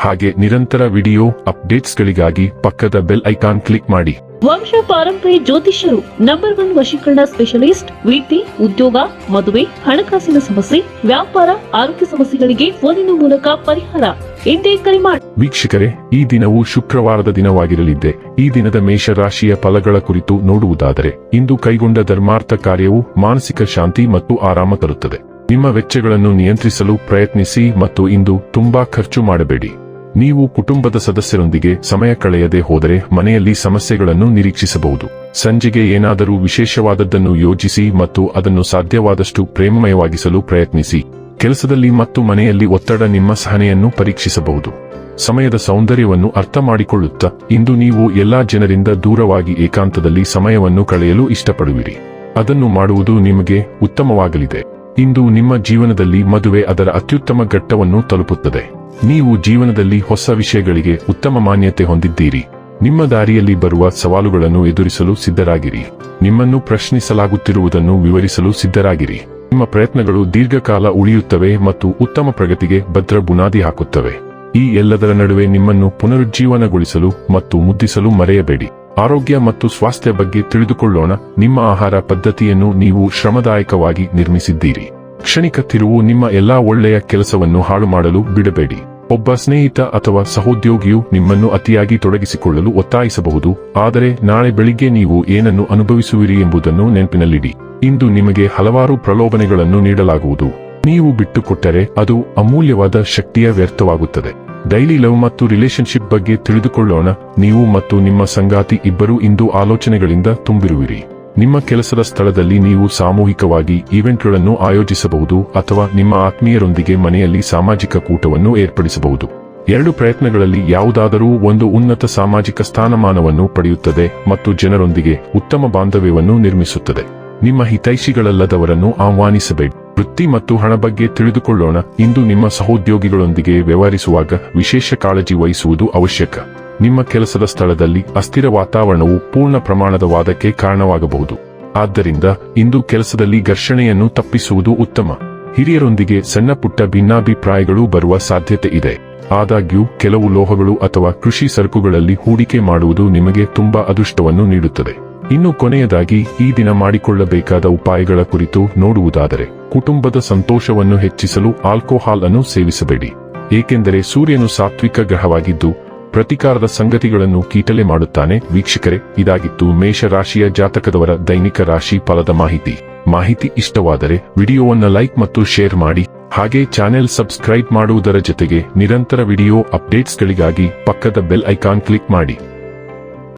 ಹಾಗೆ ನಿರಂತರ ವಿಡಿಯೋ ಅಪ್ಡೇಟ್ಸ್ಗಳಿಗಾಗಿ ಪಕ್ಕದ ಬೆಲ್ ಐಕಾನ್ ಕ್ಲಿಕ್ ಮಾಡಿ. ವಂಶ ಪಾರಂಪರ್ಯ ಜ್ಯೋತಿಷ್ಯರು ನಂಬರ್ ಒನ್ ವಶೀಕರಣ ಸ್ಪೆಷಲಿಸ್ಟ್ ವೃತ್ತಿ ಉದ್ಯೋಗ ಮದುವೆ ಹಣಕಾಸಿನ ಸಮಸ್ಯೆ ವ್ಯಾಪಾರ ಆರೋಗ್ಯ ಸಮಸ್ಯೆಗಳಿಗೆ ಫೋನಿನ ಮೂಲಕ ಪರಿಹಾರ. ಎಂದೇ ಕರೆ ಮಾಡಿ ವೀಕ್ಷಕರೇ ಈ ದಿನವು ಶುಕ್ರವಾರದ ದಿನವಾಗಿರಲಿದೆ ಈ ದಿನದ ಮೇಷರಾಶಿಯ ಫಲಗಳ ಕುರಿತು ನೋಡುವುದಾದರೆ ಇಂದು ಕೈಗೊಂಡ ಧರ್ಮಾರ್ಥ ಕಾರ್ಯವು ಮಾನಸಿಕ ಶಾಂತಿ ಮತ್ತು ಆರಾಮ ತರುತ್ತದೆ. ನಿಮ್ಮ ವೆಚ್ಚಗಳನ್ನು ನಿಯಂತ್ರಿಸಲು ಪ್ರಯತ್ನಿಸಿ ಮತ್ತು ಇಂದು ತುಂಬಾ ಖರ್ಚು ಮಾಡಬೇಡಿ. ನೀವು ಕುಟುಂಬದ ಸದಸ್ಯರೊಂದಿಗೆ ಸಮಯ ಕಳೆಯದೆ ಹೋದರೆ ಮನೆಯಲ್ಲಿ ಸಮಸ್ಯೆಗಳನ್ನು ನಿರೀಕ್ಷಿಸಬಹುದು. ಸಂಜೆಗೆ ಏನಾದರೂ ವಿಶೇಷವಾದದ್ದನ್ನು ಯೋಜಿಸಿ ಮತ್ತು ಅದನ್ನು ಸಾಧ್ಯವಾದಷ್ಟು ಪ್ರೇಮಮಯವಾಗಿಸಲು ಪ್ರಯತ್ನಿಸಿ. ಕೆಲಸದಲ್ಲಿ ಮತ್ತು ಮನೆಯಲ್ಲಿ ಒತ್ತಡ ನಿಮ್ಮ ಸಹನೆಯನ್ನು ಪರೀಕ್ಷಿಸಬಹುದು. ಸಮಯದ ಸೌಂದರ್ಯವನ್ನು ಅರ್ಥ ಮಾಡಿಕೊಳ್ಳುತ್ತಾ, ಇಂದು ನೀವು ಎಲ್ಲಾ ಜನರಿಂದ ದೂರವಾಗಿ ಏಕಾಂತದಲ್ಲಿ ಸಮಯವನ್ನು ಕಳೆಯಲು ಇಷ್ಟಪಡುವಿರಿ. ಅದನ್ನು ಮಾಡುವುದು ನಿಮಗೆ ಉತ್ತಮವಾಗಲಿದೆ. ಇಂದು ನಿಮ್ಮ ಜೀವನದಲ್ಲಿ ಮದುವೆ ಅದರ ಅತ್ಯುತ್ತಮ ಘಟ್ಟವನ್ನು ತಲುಪುತ್ತದೆ. ನೀವು ಜೀವನದಲ್ಲಿ ಹೊಸ ವಿಷಯಗಳಿಗೆ ಉತ್ತಮ ಮಾನ್ಯತೆ ಹೊಂದಿದ್ದೀರಿ. ನಿಮ್ಮ ದಾರಿಯಲ್ಲಿ ಬರುವ ಸವಾಲುಗಳನ್ನು ಎದುರಿಸಲು ಸಿದ್ಧರಾಗಿರಿ. ನಿಮ್ಮನ್ನು ಪ್ರಶ್ನಿಸಲಾಗುತ್ತಿರುವುದನ್ನು ವಿವರಿಸಲು ಸಿದ್ಧರಾಗಿರಿ. ನಿಮ್ಮ ಪ್ರಯತ್ನಗಳು ದೀರ್ಘಕಾಲ ಉಳಿಯುತ್ತವೆ ಮತ್ತು ಉತ್ತಮ ಪ್ರಗತಿಗೆ ಭದ್ರ ಬುನಾದಿ ಹಾಕುತ್ತವೆ. ಈ ಎಲ್ಲದರ ನಡುವೆ ನಿಮ್ಮನ್ನು ಪುನರುಜ್ಜೀವನಗೊಳಿಸಲು ಮತ್ತು ಮುದ್ದಿಸಲು ಮರೆಯಬೇಡಿ. ಆರೋಗ್ಯ ಮತ್ತು ಸ್ವಾಸ್ಥ್ಯ ಬಗ್ಗೆ ತಿಳಿದುಕೊಳ್ಳೋಣ. ನಿಮ್ಮ ಆಹಾರ ಪದ್ಧತಿಯನ್ನು ನೀವು ಶ್ರಮದಾಯಕವಾಗಿ ನಿರ್ಮಿಸಿದ್ದೀರಿ. ಕ್ಷಣಿಕ ತಿರುವು ನಿಮ್ಮ ಎಲ್ಲಾ ಒಳ್ಳೆಯ ಕೆಲಸವನ್ನು ಹಾಳು ಮಾಡಲು ಬಿಡಬೇಡಿ. ಒಬ್ಬ ಸ್ನೇಹಿತ ಅಥವಾ ಸಹೋದ್ಯೋಗಿಯು ನಿಮ್ಮನ್ನು ಅತಿಯಾಗಿ ತೊಡಗಿಸಿಕೊಳ್ಳಲು ಒತ್ತಾಯಿಸಬಹುದು. ಆದರೆ ನಾಳೆ ಬೆಳಿಗ್ಗೆ ನೀವು ಏನನ್ನು ಅನುಭವಿಸುವಿರಿ ಎಂಬುದನ್ನು ನೆನಪಿನಲ್ಲಿಡಿ. ಇಂದು ನಿಮಗೆ ಹಲವಾರು ಪ್ರಲೋಭನೆಗಳನ್ನು ನೀಡಲಾಗುವುದು. ನೀವು ಬಿಟ್ಟುಕೊಟ್ಟರೆ ಅದು ಅಮೂಲ್ಯವಾದ ಶಕ್ತಿಯ ವ್ಯರ್ಥವಾಗುತ್ತದೆ. ಡೈಲಿ ಲವ್ ಮತ್ತು ರಿಲೇಶನ್ಶಿಪ್ ಬಗ್ಗೆ ತಿಳಿದುಕೊಳ್ಳೋಣ. ನೀವು ಮತ್ತು ನಿಮ್ಮ ಸಂಗಾತಿ ಇಬ್ಬರೂ ಇಂದು ಆಲೋಚನೆಗಳಿಂದ ತುಂಬಿರುವಿರಿ. ನಿಮ್ಮ ಕೆಲಸದ ಸ್ಥಳದಲ್ಲಿ ನೀವು ಸಾಮೂಹಿಕವಾಗಿ ಈವೆಂಟ್ಗಳನ್ನು ಆಯೋಜಿಸಬಹುದು ಅಥವಾ ನಿಮ್ಮ ಆತ್ಮೀಯರೊಂದಿಗೆ ಮನೆಯಲ್ಲಿ ಸಾಮಾಜಿಕ ಕೂಟವನ್ನು ಏರ್ಪಡಿಸಬಹುದು. ಎರಡು ಪ್ರಯತ್ನಗಳಲ್ಲಿ ಯಾವುದಾದರೂ ಒಂದು ಉನ್ನತ ಸಾಮಾಜಿಕ ಸ್ಥಾನಮಾನವನ್ನು ಪಡೆಯುತ್ತದೆ ಮತ್ತು ಜನರೊಂದಿಗೆ ಉತ್ತಮ ಬಾಂಧವ್ಯವನ್ನು ನಿರ್ಮಿಸುತ್ತದೆ. ನಿಮ್ಮ ಹಿತೈಷಿಗಳಲ್ಲದವರನ್ನು ಆಹ್ವಾನಿಸಬೇಡಿ. ವೃತ್ತಿ ಮತ್ತು ಹಣ ಬಗ್ಗೆ ತಿಳಿದುಕೊಳ್ಳೋಣ. ಇಂದು ನಿಮ್ಮ ಸಹೋದ್ಯೋಗಿಗಳೊಂದಿಗೆ ವ್ಯವಹರಿಸುವಾಗ ವಿಶೇಷ ಕಾಳಜಿ ವಹಿಸುವುದು ಅವಶ್ಯಕ. ನಿಮ್ಮ ಕೆಲಸದ ಸ್ಥಳದಲ್ಲಿ ಅಸ್ಥಿರ ವಾತಾವರಣವು ಪೂರ್ಣ ಪ್ರಮಾಣದ ವಾದಕ್ಕೆ ಕಾರಣವಾಗಬಹುದು. ಆದ್ದರಿಂದ ಇಂದು ಕೆಲಸದಲ್ಲಿ ಘರ್ಷಣೆಯನ್ನು ತಪ್ಪಿಸುವುದು ಉತ್ತಮ. ಹಿರಿಯರೊಂದಿಗೆ ಸಣ್ಣ ಪುಟ್ಟ ಭಿನ್ನಾಭಿಪ್ರಾಯಗಳು ಬರುವ ಸಾಧ್ಯತೆ ಇದೆ. ಆದಾಗ್ಯೂ, ಕೆಲವು ಲೋಹಗಳು ಅಥವಾ ಕೃಷಿ ಸರಕುಗಳಲ್ಲಿ ಹೂಡಿಕೆ ಮಾಡುವುದು ನಿಮಗೆ ತುಂಬಾ ಅದೃಷ್ಟವನ್ನು ನೀಡುತ್ತದೆ. ಇನ್ನು ಕೊನೆಯದಾಗಿ ಈ ದಿನ ಮಾಡಿಕೊಳ್ಳಬೇಕಾದ ಉಪಾಯಗಳ ಕುರಿತು ನೋಡುವುದಾದರೆ, ಕುಟುಂಬದ ಸಂತೋಷವನ್ನು ಹೆಚ್ಚಿಸಲು ಆಲ್ಕೋಹಾಲ್ ಅನ್ನು ಸೇವಿಸಬೇಡಿ. ಏಕೆಂದರೆ ಸೂರ್ಯನು ಸಾತ್ವಿಕ ಗ್ರಹವಾಗಿದ್ದು, ಪ್ರತಿಕಾರದ ಸಂಗತಿಗಳನ್ನು ಕೀಟಲೆ ಮಾಡುತ್ತಾನೆ. ವೀಕ್ಷಕರೇ, ಇದಾಗಿತ್ತು ಮೇಷರಾಶಿಯ ಜಾತಕದವರ ದೈನಿಕ ರಾಶಿ ಫಲದ ಮಾಹಿತಿ. ಮಾಹಿತಿ ಇಷ್ಟವಾದರೆ ವಿಡಿಯೋವನ್ನು ಲೈಕ್ ಮತ್ತು ಶೇರ್ ಮಾಡಿ. ಹಾಗೆ ಚಾನೆಲ್ ಸಬ್ಸ್ಕ್ರೈಬ್ ಮಾಡುವುದರ ಜೊತೆಗೆ ನಿರಂತರ ವಿಡಿಯೋ ಅಪ್ಡೇಟ್ಸ್ಗಳಿಗಾಗಿ ಪಕ್ಕದ ಬೆಲ್ ಐಕಾನ್ ಕ್ಲಿಕ್ ಮಾಡಿ.